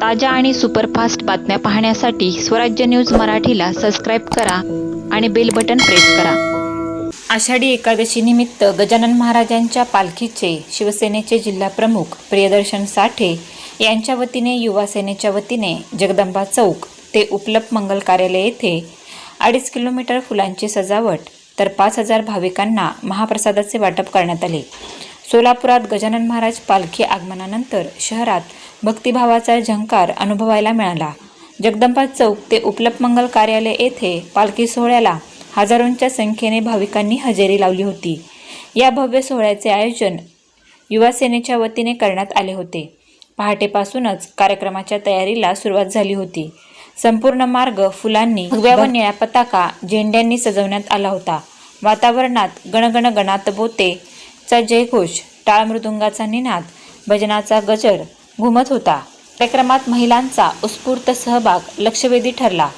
ताज्या आणि सुपरफास्ट बातम्या पाहण्यासाठी स्वराज्य न्यूज मराठीला सबस्क्राईब करा आणि बेल बटन प्रेस करा. आषाढी एकादशी निमित्त गजानन महाराजांच्या पालखीचे शिवसेनेचे जिल्हाप्रमुख प्रियदर्शन साठे यांच्या वतीने युवा सेनेच्या वतीने जगदंबा चौक ते उपलब्ध मंगल कार्यालय येथे अडीच किलोमीटर फुलांची सजावट तर पाच हजार भाविकांना महाप्रसादाचे वाटप करण्यात आले. सोलापुरात गजानन महाराज पालखी आगमनानंतर शहरात भक्तिभावाचा झंकार अनुभवायला मिळाला. जगदंबा चौक ते उपलब्ध मंगल कार्यालय येथे पालखी सोहळ्याला हजारोंच्या संख्येने भाविकांनी हजेरी लावली होती. या भव्य सोहळ्याचे आयोजन युवा सेनेच्या वतीने करण्यात आले होते. पहाटेपासूनच कार्यक्रमाच्या तयारीला सुरुवात झाली होती. संपूर्ण मार्ग फुलांनी भगव्या व निळ्या पताका झेंड्यांनी सजवण्यात आला होता. वातावरणात गणगण गणात बोते चा जयघोष टाळ मृदुंगाचा निनाद भजनाचा गजर घुमत होता. कार्यक्रमात महिलांचा उत्स्फूर्त सहभाग लक्षवेधी ठरला.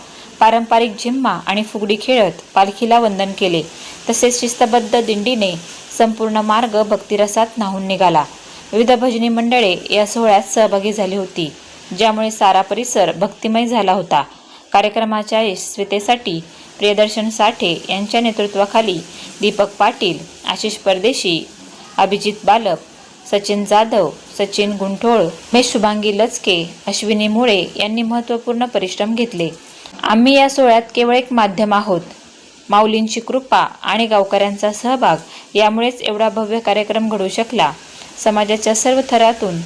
पारंपरिक झिम्मा आणि फुगडी खेळत पालखीला वंदन केले. तसेच शिस्तबद्ध दिंडीने संपूर्ण मार्ग भक्तिरसात न्हावून निघाला. विविध भजनी मंडळे या सोहळ्यात सहभागी झाली होती ज्यामुळे सारा परिसर भक्तिमय झाला होता. कार्यक्रमाच्या यशस्वीतेसाठी प्रियदर्शन साठे यांच्या नेतृत्वाखाली दीपक पाटील आशिष परदेशी अभिजित बालक सचिन जाधव सचिन गुंठोळ मे शुभांगी लचके अश्विनी मुळे यांनी महत्त्वपूर्ण परिश्रम घेतले. आम्ही या सोहळ्यात केवळ एक माध्यम आहोत. माऊलींची कृपा आणि गावकऱ्यांचा सहभाग यामुळेच एवढा भव्य कार्यक्रम घडू शकला. समाजाच्या सर्व थरातून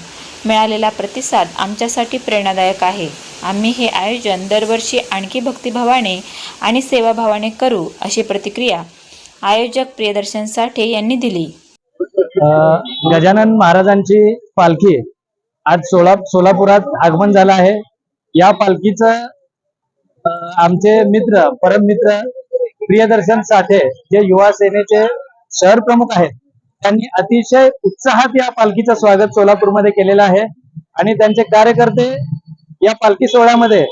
मिळालेला प्रतिसाद आमच्यासाठी प्रेरणादायक आहे. आम्ही हे आयोजन दरवर्षी आणखी भक्तिभावाने आणि सेवाभावाने करू अशी प्रतिक्रिया आयोजक प्रियदर्शन साठे यांनी दिली. गजानन महाराजांची पालखी आज सोला सोलापुरात आगमन झालं आहे. या पालखीचं आमचे मित्र परम मित्र प्रियदर्शन साठे जे युवा सेनेचे शहर प्रमुख आहेत त्यांनी अतिशय उत्साहात या पालखीचं स्वागत सोलापूरमध्ये केलेलं आहे. आणि त्यांचे कार्यकर्ते या पालखी सोहळ्यामध्ये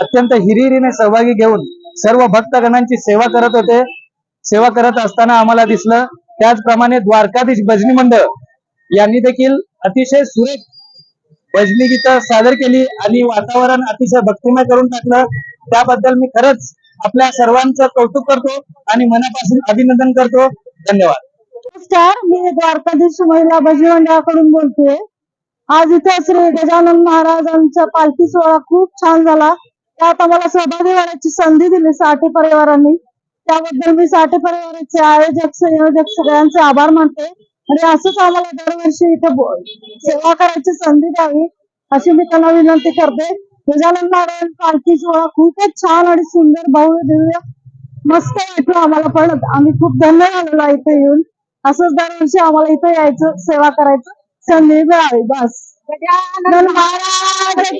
अत्यंत हिरिरीने सहभागी घेऊन सर्व भक्तगणांची सेवा करत होते. सेवा करत असताना आम्हाला दिसलं त्याचप्रमाणे द्वारकाधीश भजनी मंडळ यांनी देखील अतिशय सुरेख भजनी गीतं सादर केली आणि वातावरण अतिशय भक्तिमय करून टाकलं. त्याबद्दल मी खरंच आपल्या सर्वांचं कौतुक करतो आणि मनापासून अभिनंदन करतो. धन्यवाद. नमस्कार मी द्वारकाधीश महिला भजनी मंडळाकडून बोलते आज इथे श्री गजानन महाराजांचा पालखी सोहळा खूप छान झाला. त्यात आम्हाला सहभागी होण्याची संधी दिली साठे परिवारांनी. त्याबद्दल मी साठे परिवाराचे आयोजक संयोजक सगळ्यांचे आभार मानते. आणि असंच आम्हाला दरवर्षी इथे सेवा करायची संधी द्यावी अशी मी त्यांना विनंती करते. गजानन महाराज पालखी सोहळा खूपच छान आणि सुंदर भव्य दिव्य मस्त वाटलं आम्हाला पण आम्ही खूप धन्य झालेलो इथे येऊन असंच दरवर्षी आम्हाला इथे यायचं सेवा करायचं संधी मिळावी. बस. गजानन महाराज